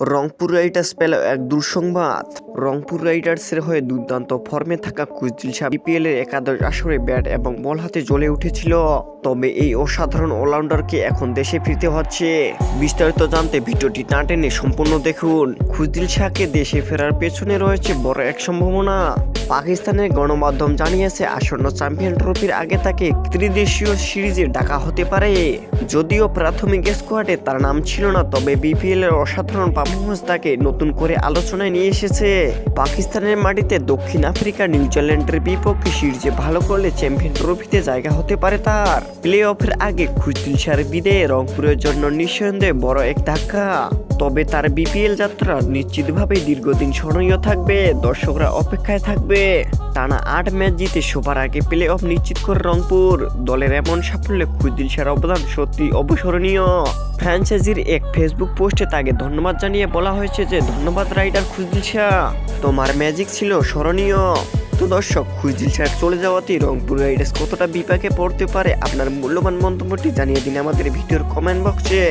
Rangpur Riders পেল এক দুঃসংবাদ। রংপুর রাইডার্সের হয়ে দুর্দান্ত ফর্মে থাকা কুজদিল শাহ বিপিএল এর একাদশ আসরে ব্যাট এবং বল হাতে জ্বলে উঠেছিল। তবে এই অসাধারণ অলরাউন্ডারকে এখন দেশে ফিরতে হচ্ছে। বিস্তারিত জানতে ভিডিওটি না টেনে সম্পূর্ণ দেখুন। খুজদিল শাহকে দেশে ফেরার পেছনে রয়েছে বড় এক সম্ভাবনা। পাকিস্তানের গণমাধ্যম জানিয়েছে, আসন্ন চ্যাম্পিয়ন ট্রফির আগে তাকে ত্রিদেশীয় সিরিজে ডাকা হতে পারে। যদিও প্রাথমিক স্কোয়াডে তার নাম ছিল না, তবে বিপিএল এর অসাধারণ পারফরমেন্স তাকে নতুন করে আলোচনায় নিয়ে এসেছে। পাকিস্তানের মাটিতে দক্ষিণ আফ্রিকা, নিউজিল্যান্ডের বিপক্ষে সিরিজে ভালো করলে চ্যাম্পিয়ন ট্রফিতে জায়গা হতে পারে তার। প্লে অফের আগে খুশদিন সার বিদে রংপুরের জন্য নিঃসন্দেহে বড় এক ধাক্কা। তবে তার বিপিএল যাত্রা নিশ্চিতভাবে দীর্ঘদিন স্মরণীয় থাকবে, দর্শকরা অপেক্ষায় থাকবে। টানা আট ম্যাচ জিতে সবার আগে প্লে অফ নিশ্চিত করে রংপুর। দলের এমন সাফল্যে খুদিল সার অবদান সত্যি অবসরণীয় ফ্র্যাঞ্চাইজির এক ফেসবুক পোস্টে তাকে ধন্যবাদ জানিয়ে বলা হয়েছে যে, ধন্যবাদ, রাইডার খুদিল শাহ তোমার ম্যাজিক ছিল স্মরণীয়। তো দর্শক খুদিল শাহ চলে যাওয়াতে রংপুর রাইডার্স কতটা বিপাকে পড়তে পারে? আপনার মূল্যবান মন্তব্যটি জানিয়ে দিন আমাদের ভিডিওর কমেন্ট বক্সে